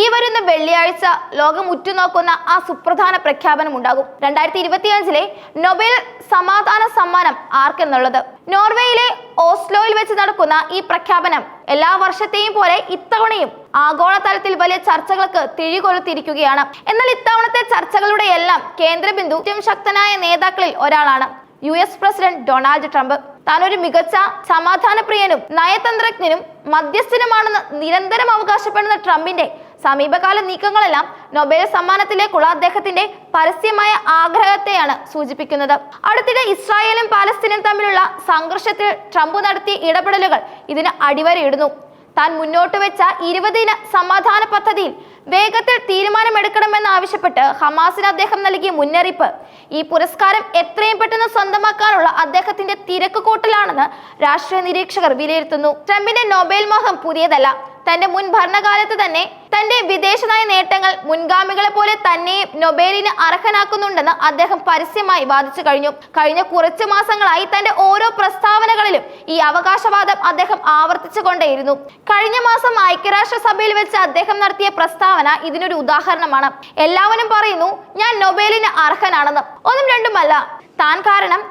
ഈ വരുന്ന വെള്ളിയാഴ്ച ലോകം ഉറ്റുനോക്കുന്ന ആ സുപ്രധാന പ്രഖ്യാപനം ഉണ്ടാകും. രണ്ടായിരത്തി ഇരുപത്തിയഞ്ചിലെ നൊബേൽ സമാധാന സമ്മാനം ആർക്കെന്നുള്ളത്? നോർവേയിലെ ഓസ്ലോയിൽ വെച്ച് നടക്കുന്ന ഈ പ്രഖ്യാപനം എല്ലാ വർഷത്തെയും പോലെ ഇത്തവണയും ആഗോളതലത്തിൽ വലിയ ചർച്ചകൾക്ക് തിരികൊളുത്തിരിക്കുകയാണ് എന്നാൽ ഇത്തവണത്തെ ചർച്ചകളുടെ എല്ലാം കേന്ദ്രബിന്ദു ഏറ്റവും ശക്തനായ നേതാക്കളിൽ ഒരാളാണ് U S president Donald Trump. താൻ ഒരു മികച്ച സമാധാനപ്രിയനും നയതന്ത്രജ്ഞനും മധ്യസ്ഥനുമാണെന്ന് നിരന്തരം അവകാശപ്പെടുന്ന ട്രംപിന്റെ സമീപകാല നീക്കങ്ങളെല്ലാം നൊബേൽ സമ്മാനത്തിലേക്കുള്ള അദ്ദേഹത്തിന്റെ പരസ്യമായ ആഗ്രഹത്തെയാണ് സൂചിപ്പിക്കുന്നത്. അടുത്തിടെ ഇസ്രായേലും പാലസ്തീനും തമ്മിലുള്ള സംഘർഷത്തിൽ ട്രംപ് നടത്തിയ ഇടപെടലുകൾ ഇതിന് അടിവരയിടുന്നു. താൻ മുന്നോട്ട് വെച്ച ഇരുപതിന സമാധാന പദ്ധതിയിൽ വേഗത്തിൽ തീരുമാനമെടുക്കണമെന്ന് ആവശ്യപ്പെട്ട് ഹമാസിന് അദ്ദേഹം നൽകിയ മുന്നറിയിപ്പ്. ഈ പുരസ്കാരം എത്രയും പെട്ടെന്ന് സ്വന്തമാക്കാനുള്ള അദ്ദേഹത്തിന്റെ തിരക്ക് കൂട്ടലാണെന്ന് രാഷ്ട്രീയ നിരീക്ഷകർ വിലയിരുത്തുന്നു. ട്രംപിന്റെ നൊബേൽ മോഹം പുതിയതല്ല. തന്റെ മുൻ ഭരണകാലത്ത് തന്നെ തന്റെ വിദേശനയ നേട്ടങ്ങൾ മുൻഗാമികളെ പോലെ തന്നെയും നൊബേലിന് അർഹനാക്കുന്നുണ്ടെന്ന് അദ്ദേഹം പരസ്യമായി വാദിച്ചു കഴിഞ്ഞു. കഴിഞ്ഞ കുറച്ചു മാസങ്ങളായി തന്റെ ഓരോ പ്രസ്താവനകളിലും ഈ അവകാശവാദം അദ്ദേഹം ആവർത്തിച്ചുകൊണ്ടേയിരുന്നു. കഴിഞ്ഞ മാസം ഐക്യരാഷ്ട്രസഭയിൽ വെച്ച് അദ്ദേഹം നടത്തിയ പ്രസ്താവന ഇതിനൊരു ഉദാഹരണമാണ്. എല്ലാവരും പറയുന്നു ഞാൻ നൊബേലിന് അർഹനാണെന്ന്. ഒന്നും രണ്ടുമല്ല. താൻ കാരണം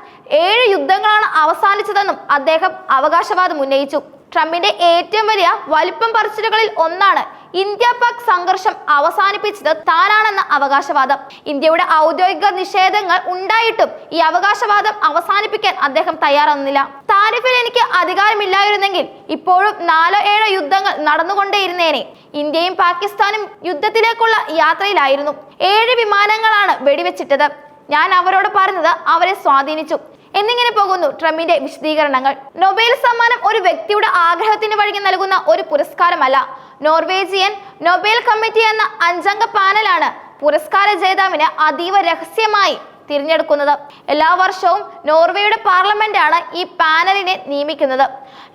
ഏഴ് യുദ്ധങ്ങളാണ് അവസാനിച്ചതെന്നും അദ്ദേഹം അവകാശവാദം ഉന്നയിച്ചു. ട്രംപിന്റെ ഏറ്റവും വലിയ വലിപ്പം പറച്ചിലുകളിൽ ഒന്നാണ് ഇന്ത്യ പാക് സംഘർഷം അവസാനിപ്പിച്ചത് താനാണെന്ന അവകാശവാദം. ഇന്ത്യയുടെ ഔദ്യോഗിക നിഷേധങ്ങൾ ഉണ്ടായിട്ടും ഈ അവകാശവാദം അവസാനിപ്പിക്കാൻ അദ്ദേഹം തയ്യാറാകുന്നില്ല താരിഫിൽ എനിക്ക് അധികാരമില്ലായിരുന്നെങ്കിൽ ഇപ്പോഴും നാലോ ഏഴോ യുദ്ധങ്ങൾ നടന്നുകൊണ്ടേയിരുന്നേനെ. ഇന്ത്യയും പാകിസ്ഥാനും യുദ്ധത്തിലേക്കുള്ള യാത്രയിലായിരുന്നു. ഏഴ് വിമാനങ്ങളാണ് വെടിവെച്ചിട്ടത്. ഞാൻ അവരോട് പറഞ്ഞത് അവരെ സ്വാധീനിച്ചു. എന്നിങ്ങനെ പോകുന്നു ട്രംപിന്റെ വിശദീകരണങ്ങൾ. നൊബേൽ സമ്മാനം ഒരു വ്യക്തിയുടെ ആഗ്രഹത്തിന് വഴങ്ങി നൽകുന്ന ഒരു പുരസ്കാരമല്ല. നോർവേജിയൻ നൊബേൽ കമ്മിറ്റി എന്ന അഞ്ചംഗ പാനലാണ് പുരസ്കാര ജേതാവിനെ അതീവ രഹസ്യമായി തിരഞ്ഞെടുക്കുന്നത്. എല്ലാ വർഷവും നോർവേയുടെ പാർലമെന്റാണ് ഈ പാനലിനെ നിയമിക്കുന്നത്.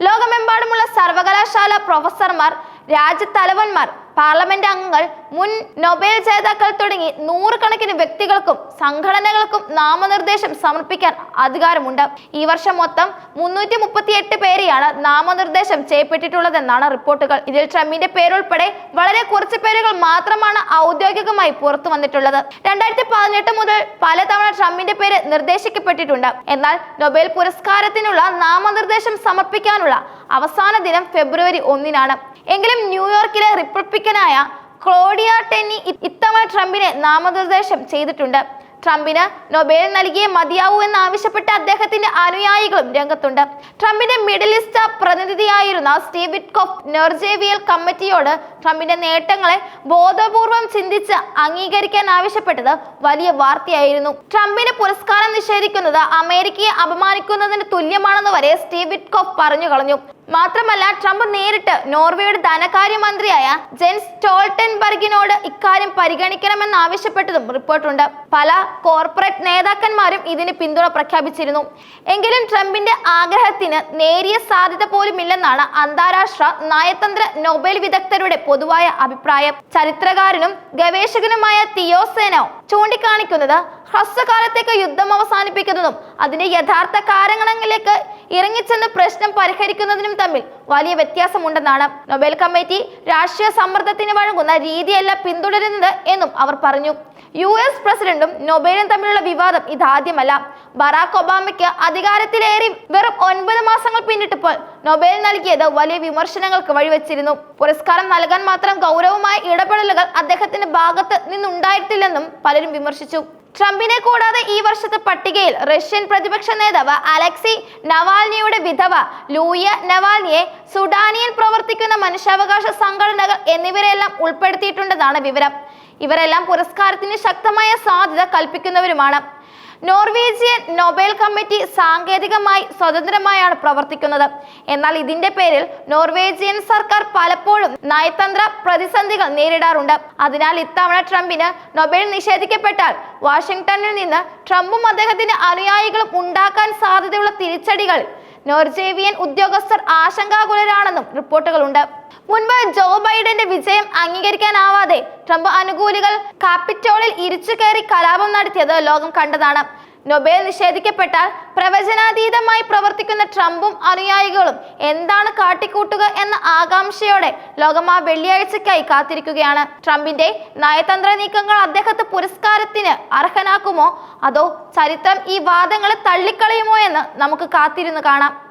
ലോകമെമ്പാടുമുള്ള സർവകലാശാല പ്രൊഫസർമാർ രാജ്യത്തലവന്മാർ പാർലമെന്റ് അംഗങ്ങൾ മുൻ നൊബേൽ ജേതാക്കൾ തുടങ്ങി നൂറുകണക്കിന് വ്യക്തികൾക്കും സംഘടനകൾക്കും നാമനിർദ്ദേശം സമർപ്പിക്കാൻ അധികാരമുണ്ട്. ഈ വർഷം മൊത്തം മുന്നൂറ്റി മുപ്പത്തി എട്ട് പേരെയാണ് നാമനിർദ്ദേശം ചെയ്യപ്പെട്ടിട്ടുള്ളതെന്നാണ് റിപ്പോർട്ടുകൾ. ഇതിൽ ട്രംപിന്റെ പേരുൾപ്പെടെ വളരെ കുറച്ച് പേരുകൾ മാത്രമാണ് ഔദ്യോഗികമായി പുറത്തു വന്നിട്ടുള്ളത്. രണ്ടായിരത്തി പതിനെട്ട് മുതൽ പലതവണ ട്രംപിന്റെ പേര് നിർദ്ദേശിക്കപ്പെട്ടിട്ടുണ്ട്. എന്നാൽ നൊബേൽ പുരസ്കാരത്തിനുള്ള നാമനിർദ്ദേശം സമർപ്പിക്കാനുള്ള അവസാന ദിനം ഫെബ്രുവരി ഒന്നിനാണ്. എങ്കിലും ന്യൂയോർക്കിലെ റിപ്പബ്ലിക്കനായ ക്ലോഡിയ ടെന്നി ഇത്തവണ ട്രംപിനെ നാമനിർദ്ദേശം ചെയ്തിട്ടുണ്ട്. ട്രംപിന് നൊബേൽ നൽകിയേ മതിയാവൂ എന്ന് ആവശ്യപ്പെട്ട അദ്ദേഹത്തിന്റെ അനുയായികളും രംഗത്തുണ്ട്. ട്രംപിന്റെ മിഡിൽ ഈസ്റ്റ് പ്രതിനിധിയായിരുന്ന സ്റ്റീവ് വിറ്റ്കോഫ് നെർജേവിയൽ കമ്മിറ്റിയോട് ട്രംപിന്റെ നേട്ടങ്ങളെ ബോധപൂർവം ചിന്തിച്ച് അംഗീകരിക്കാൻ ആവശ്യപ്പെട്ടത് വലിയ വാർത്തയായിരുന്നു. ട്രംപിന് പുരസ്കാരം നിഷേധിക്കുന്നത് അമേരിക്കയെ അപമാനിക്കുന്നതിന് തുല്യമാണെന്ന് വരെ സ്റ്റീവ് വിറ്റ്കോഫ് പറഞ്ഞു കളഞ്ഞു. മാത്രമല്ല ട്രംപ് നേരിട്ട് നോർവേയുടെ ധനകാര്യമന്ത്രിയായ ജെൻസ് ടോൾട്ടൻബർഗിനോട് ഇക്കാര്യം പരിഗണിക്കണമെന്ന് ആവശ്യപ്പെട്ടതും റിപ്പോർട്ടുണ്ട്. പല കോർപ്പറേറ്റ് നേതാക്കന്മാരും ഇതിന് പിന്തുണ പ്രഖ്യാപിച്ചിരുന്നു. എങ്കിലും ട്രംപിന്റെ ആഗ്രഹത്തിന് നേരിയ സാധ്യത പോലുമില്ലെന്നാണ് അന്താരാഷ്ട്ര നയതന്ത്ര നൊബേൽ വിദഗ്ധരുടെ പൊതുവായ അഭിപ്രായം. ചരിത്രകാരനും ഗവേഷകനുമായ തിയോസേനോ ചൂണ്ടിക്കാണിക്കുന്നത് ഹ്രസ്വകാലത്തേക്ക് യുദ്ധം അവസാനിപ്പിക്കുന്നതും അതിന്റെ യഥാർത്ഥ കാരണങ്ങളിലേക്ക് ഇറങ്ങിച്ചെന്ന് പ്രശ്നം പരിഹരിക്കുന്നതിനും തമ്മിൽ വലിയ വ്യത്യാസമുണ്ടെന്നാണ് നൊബേൽ കമ്മിറ്റി രാഷ്ട്രീയ സമ്മർദ്ദത്തിന് വഴങ്ങുന്ന രീതിയല്ല പിന്തുടരുന്നത് എന്നും അവർ പറഞ്ഞു. യു എസ് പ്രസിഡന്റും നൊബേലും തമ്മിലുള്ള വിവാദം ഇതാദ്യമല്ല. ബറാക്ക് ഒബാമയ്ക്ക് അധികാരത്തിലേറി വെറും ഒൻപത് മാസങ്ങൾ പിന്നിട്ടപ്പോൾ നൊബേൽ നൽകിയത് വലിയ വിമർശനങ്ങൾക്ക് വഴിവെച്ചിരുന്നു. പുരസ്കാരം നൽകാൻ മാത്രം ഗൗരവമായ ഇടപെടലുകൾ അദ്ദേഹത്തിന്റെ ഭാഗത്ത് നിന്നുണ്ടായിട്ടില്ലെന്നും പലരും വിമർശിച്ചു. ട്രംപിനെ കൂടാതെ ഈ വർഷത്തെ പട്ടികയിൽ റഷ്യൻ പ്രതിപക്ഷ നേതാവ് അലക്സി നവാൽനിയുടെ വിധവ ലൂയ നവാൽനിയെ സുഡാനിയിൽ പ്രവർത്തിക്കുന്ന മനുഷ്യാവകാശ സംഘടനകൾ എന്നിവരെല്ലാം ഉൾപ്പെടുത്തിയിട്ടുണ്ടെന്നാണ് വിവരം. ഇവരെല്ലാം പുരസ്കാരത്തിന് ശക്തമായ സാധ്യത കൽപ്പിക്കുന്നവരുമാണ്. നോർവീജിയൻ നൊബേൽ കമ്മിറ്റി സാങ്കേതികമായി സ്വതന്ത്രമായാണ് പ്രവർത്തിക്കുന്നത്. എന്നാൽ ഇതിന്റെ പേരിൽ നോർവേജിയൻ സർക്കാർ പലപ്പോഴും നയതന്ത്ര പ്രതിസന്ധികൾ നേരിടാറുണ്ട്. അതിനാൽ ഇത്തവണ ട്രംപിന് നൊബേൽ നിഷേധിക്കപ്പെട്ടാൽ വാഷിംഗ്ടണിൽ നിന്ന് ട്രംപും അദ്ദേഹത്തിന്റെ അനുയായികളും ഉണ്ടാക്കാൻ സാധ്യതയുള്ള തിരിച്ചടികൾ നോർജേവിയൻ ഉദ്യോഗസ്ഥർ ആശങ്കാകുലരാണെന്നും റിപ്പോർട്ടുകളുണ്ട്. മുൻപ് ജോ ബൈഡന്റെ വിജയം അംഗീകരിക്കാനാവാതെ ട്രംപ് അനുകൂലികൾ കാപ്പിറ്റോളിൽ ഇരിച്ചു കയറി കലാപം നടത്തിയത് ലോകം കണ്ടതാണ്. നൊബേൽ നിഷേധിക്കപ്പെട്ടാൽ പ്രവചനാതീതമായി പ്രവർത്തിക്കുന്ന ട്രംപും അനുയായികളും എന്താണ് കാട്ടിക്കൂട്ടുക എന്ന ആകാംക്ഷയോടെ ലോകം ആ വെള്ളിയാഴ്ചയ്ക്കായി കാത്തിരിക്കുകയാണ്. ട്രംപിന്റെ നയതന്ത്ര നീക്കങ്ങൾ അദ്ദേഹത്തെ പുരസ്കാരത്തിന് അർഹനാക്കുമോ? അതോ ചരിത്രം ഈ വാദങ്ങളെ തള്ളിക്കളയുമോ എന്ന് നമുക്ക് കാത്തിരുന്ന് കാണാം.